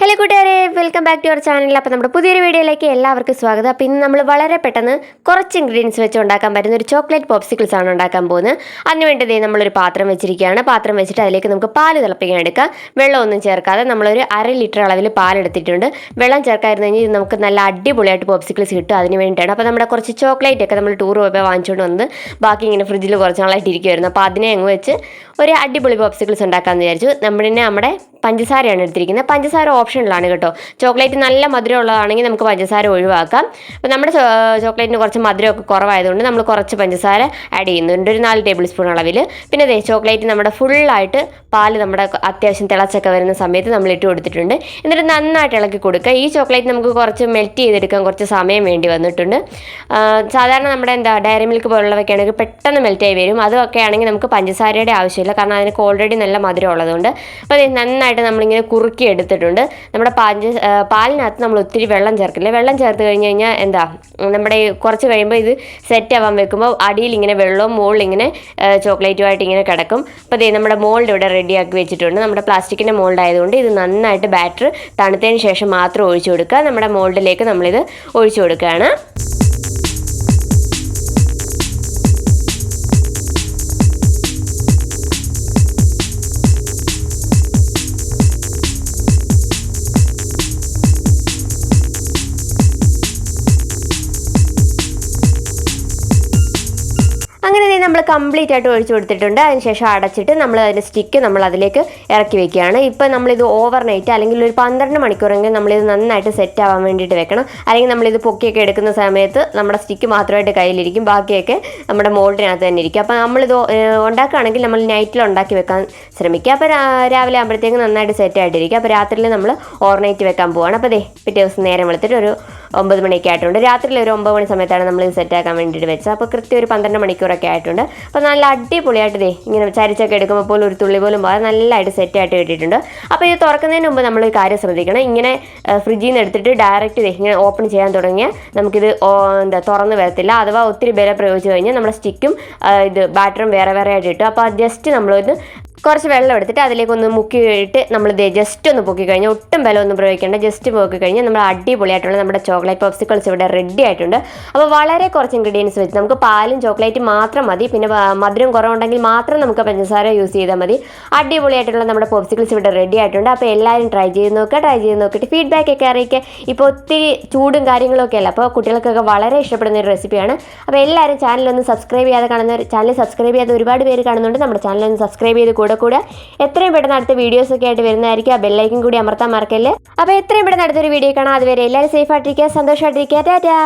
Hello കൂട്ടുകാരെ. Welcome back to our channel അപ്പോൾ നമ്മുടെ പുതിയൊരു വീഡിയോയിലേക്ക് എല്ലാവർക്കും സ്വാഗതം. അപ്പോൾ ഇന്ന് നമ്മൾ വളരെ പെട്ടെന്ന് കുറച്ച് ഇൻഗ്രീഡിയൻസ് വെച്ച് ഉണ്ടാക്കാൻ പറ്റുന്ന ഒരു ചോക്ലേറ്റ് പോപ്സിക്കിൾസ് ആണ് ഉണ്ടാക്കാൻ പോകുന്നത്. അതിനുവേണ്ടി ദേ നമ്മളൊരു പാത്രം വെച്ചിരിക്കുകയാണ്. പാത്രം വെച്ചിട്ട് അതിലേക്ക് നമുക്ക് പാൽ തിളപ്പിക്കാൻ എടുക്കാം. വെള്ളമൊന്നും ചേർക്കാതെ നമ്മളൊരു അര ലിറ്റർ അളവിൽ പാൽ എടുത്തിട്ടുണ്ട്. വെള്ളം ചേർക്കാതിരുന്നു കഴിഞ്ഞാൽ നമുക്ക് നല്ല അടിപൊളിയായിട്ട് പോപ്സിക്കിൾസ് കിട്ടും. അതിന് വേണ്ടിയിട്ടാണ്. അപ്പോൾ നമ്മുടെ കുറച്ച് ചോക്ലേറ്റ് ഒക്കെ നമ്മൾ ടൂർ പോയപ്പോൾ വാങ്ങിച്ചുകൊണ്ട് വന്ന് ബാക്കി ഇങ്ങനെ ഫ്രിഡ്ജിൽ കുറച്ച് നാളായിട്ട് ഇരിക്കുമായിരുന്നു അപ്പോൾ അതിനെ അങ്ങ് വെച്ച് ഒരു അടിപൊളി പോപ്സിക്കിൾസ് ഉണ്ടാക്കാമെന്ന് വിചാരിച്ചു. നമ്മളിനെ നമ്മുടെ പഞ്ചസാരയാണ് എടുത്തിരിക്കുന്നത്. പഞ്ചസാര ഓപ്ഷനിലാണ് കേട്ടോ. ചോക്ലേറ്റ് നല്ല മധുരം ഉള്ളതാണെങ്കിൽ നമുക്ക് പഞ്ചസാര ഒഴിവാക്കാം. അപ്പോൾ നമ്മുടെ ചോക്ലേറ്റിന് കുറച്ച് മധുരമൊക്കെ കുറവായതുകൊണ്ട് നമ്മൾ കുറച്ച് പഞ്ചസാര ആഡ് ചെയ്യുന്നുണ്ട് ഒരു നാല് ടേബിൾ സ്പൂൺ അളവിൽ. പിന്നെ അതെ ചോക്ലേറ്റ് നമ്മുടെ ഫുള്ളായിട്ട് പാൽ നമ്മുടെ അത്യാവശ്യം തിളച്ചൊക്കെ വരുന്ന സമയത്ത് നമ്മൾ ഇട്ട് കൊടുത്തിട്ടുണ്ട്. എന്നിട്ട് നന്നായിട്ട് ഇളക്കി കൊടുക്കുക. ഈ ചോക്ലേറ്റ് നമുക്ക് കുറച്ച് മെൽറ്റ് ചെയ്തെടുക്കാൻ കുറച്ച് സമയം വേണ്ടി വന്നിട്ടുണ്ട്. സാധാരണ നമ്മുടെ എന്താ ഡയറി മിൽക്ക് പോലുള്ളവയൊക്കെ ആണെങ്കിൽ പെട്ടെന്ന് മെൽറ്റായി വരും. അതൊക്കെ ആണെങ്കിൽ നമുക്ക് പഞ്ചസാരയുടെ ആവശ്യമില്ല. കാരണം അതിന് ഓൾറെഡി നല്ല മധുരം ഉള്ളതുകൊണ്ട് അപ്പോൾ അത് നന്നായിട്ട് നമ്മളിങ്ങനെ കുറുക്കി എടുത്തിട്ടുണ്ട്. നമ്മുടെ പാഞ്ച പാലിനകത്ത് നമ്മൾ ഒത്തിരി വെള്ളം ചേർക്കില്ല? വെള്ളം ചേർത്ത് കഴിഞ്ഞ് കഴിഞ്ഞാൽ എന്താ നമ്മുടെ കുറച്ച് കഴിയുമ്പോൾ ഇത് സെറ്റ് ആവാൻ വെക്കുമ്പോൾ അടിയിൽ ഇങ്ങനെ വെള്ളവും മുകളിൽ ഇങ്ങനെ ചോക്ലേറ്റുമായിട്ട് ഇങ്ങനെ കിടക്കും. അപ്പോൾ അതേ നമ്മുടെ മോൾഡ് ഇവിടെ റെഡിയാക്കി വെച്ചിട്ടുണ്ട്. നമ്മുടെ പ്ലാസ്റ്റിക്കിന്റെ മോൾഡ് ആയതുകൊണ്ട് ഇത് നന്നായിട്ട് ബാറ്റർ തണുത്തതിന് ശേഷം മാത്രം ഒഴിച്ചു കൊടുക്കുക. നമ്മുടെ മോൾഡിലേക്ക് നമ്മളിത് ഒഴിച്ചു കൊടുക്കുകയാണ്. നമ്മൾ കംപ്ലീറ്റ് ആയിട്ട് ഒഴിച്ചു കൊടുത്തിട്ടുണ്ട്. അതിനുശേഷം അടച്ചിട്ട് നമ്മൾ അതിന്റെ സ്റ്റിക്ക് നമ്മൾ അതിലേക്ക് ഇറക്കി വെക്കുകയാണ്. ഇപ്പം നമ്മളിത് ഓവർ നൈറ്റ് അല്ലെങ്കിൽ ഒരു പന്ത്രണ്ട് മണിക്കൂറെങ്കിലും നമ്മളിത് നന്നായിട്ട് സെറ്റ് ആവാൻ വേണ്ടിയിട്ട് വെക്കണം. അല്ലെങ്കിൽ നമ്മളിത് പൊക്കിയൊക്കെ എടുക്കുന്ന സമയത്ത് നമ്മുടെ സ്റ്റിക്ക് മാത്രമായിട്ട് കയ്യിലിരിക്കും. ബാക്കിയൊക്കെ നമ്മുടെ മോൾഡിനകത്ത് തന്നെ ഇരിക്കും. അപ്പോൾ നമ്മളിത് ഉണ്ടാക്കുകയാണെങ്കിൽ നമ്മൾ നൈറ്റിൽ ഉണ്ടാക്കി വെക്കാൻ ശ്രമിക്കുക. അപ്പോൾ രാവിലെ ആകുമ്പോഴത്തേക്ക് നന്നായിട്ട് സെറ്റ് ആയിട്ടിരിക്കും. അപ്പോൾ രാത്രിയിൽ നമ്മൾ ഓവർനൈറ്റ് വെക്കാൻ പോവുകയാണ് അപ്പോൾ അതെ പിറ്റേ ദിവസം നേരം വെളുത്തിട്ട് ഒരു ഒമ്പത് മണിയൊക്കെ ആയിട്ടുണ്ട്. രാത്രിയിൽ ഒരു ഒമ്പത് മണി സമയത്താണ് നമ്മൾ ഇത് സെറ്റാക്കാൻ വേണ്ടിയിട്ട് വെച്ചത്. അപ്പോൾ കൃത്യം ഒരു പന്ത്രണ്ട് മണിക്കൂറൊക്കെ ആയിട്ടുണ്ട്. അപ്പോൾ നല്ല അടിപൊളിയായിട്ട് ദേ ഇങ്ങനെ ചരിച്ചൊക്കെ എടുക്കുമ്പോൾ പോലും ഒരു തുള്ളി പോലും പോകാതെ നല്ലതായിട്ട് സെറ്റായിട്ട് കിട്ടിയിട്ടുണ്ട് അപ്പോൾ ഇത് തുറക്കുന്നതിന് മുമ്പ് നമ്മൾ ഒരു കാര്യം ശ്രദ്ധിക്കണം. ഇങ്ങനെ ഫ്രിഡ്ജിൽ നിന്ന് എടുത്തിട്ട് ഡയറക്റ്റ് ഇങ്ങനെ ഓപ്പൺ ചെയ്യാൻ തുടങ്ങിയാൽ നമുക്കിത് എന്താ തുറന്ന് വരത്തില്ല. അഥവാ ഒത്തിരി ബല പ്രയോഗിച്ച് കഴിഞ്ഞാൽ നമ്മുടെ സ്റ്റിക്കും ഇത് ബാറ്ററും വേറെ വേറെ ആയിട്ട് കിട്ടും അപ്പോൾ ജസ്റ്റ് നമ്മളൊന്ന് കുറച്ച് വെള്ളം എടുത്തിട്ട് അതിലേക്ക് ഒന്ന് മുക്കിയിട്ട് നമ്മൾ ജസ്റ്റ് ഒന്ന് പൊക്കി കഴിഞ്ഞാൽ ഒട്ടും ബലമൊന്നും പ്രയോഗിക്കേണ്ട. ജസ്റ്റ് പൊക്കി കഴിഞ്ഞാൽ നമ്മൾ അടിപൊളിയായിട്ടുള്ള നമ്മുടെ ചോക്ലേറ്റ് പോപ്സിക്കിൾസ് ഇവിടെ റെഡി ആയിട്ടുണ്ട്. അപ്പോൾ വളരെ കുറച്ച് ഇൻഗ്രീഡിയൻസ് വെച്ച് നമുക്ക് പാലും ചോക്ലേറ്റും മാത്രം മതി. പിന്നെ മധുരം കുറവുണ്ടെങ്കിൽ മാത്രം നമുക്ക് പഞ്ചസാര യൂസ് ചെയ്താൽ മതി. അടിപൊളിയായിട്ടുള്ള നമ്മുടെ പോപ്സിക്കിൾസ് ഇവിടെ റെഡി ആയിട്ടുണ്ട്. അപ്പോൾ എല്ലാവരും ട്രൈ ചെയ്ത് നോക്കുക ട്രൈ ചെയ്ത് നോക്കിയിട്ട് ഫീഡ്ബാക്ക് ഒക്കെ അറിയിക്കുക ഇപ്പോൾ ഒത്തിരി ചൂടും കാര്യങ്ങളൊക്കെ അല്ല. അപ്പോൾ കുട്ടികൾക്കൊക്കെ വളരെ ഇഷ്ടപ്പെടുന്ന ഒരു റെസിപ്പിയാണ് അപ്പോൾ എല്ലാവരും ചാനലൊന്ന് സബ്സ്ക്രൈബ് ചെയ്യാതെ കാണുന്ന ചാനൽ സബ്സ്ക്രൈബ് ചെയ്യാതെ ഒരുപാട് പേര് കാണുന്നുണ്ട്. നമ്മുടെ ചാനലൊന്ന് സബ്സ്ക്രൈബ് ചെയ്ത് കൂടെ കൂടെ. എത്രയും പെട്ടെന്ന് അടുത്ത വീഡിയോസ് ഒക്കെ ആയിട്ട് വരുന്നതായിരിക്കും. ആ ബെല്ലൈക്കും കൂടി അമർത്താൻ മറക്കല്ലേ? അപ്പോൾ എത്രയും പെട്ടെന്ന് അടുത്തൊരു വീഡിയോ കാണാം. അതുവരെ എല്ലാവരും സേഫ് ആയിട്ടിരിക്കുക. സന്തോഷമായിട്ടിരിക്കുക ടാറ്റാ.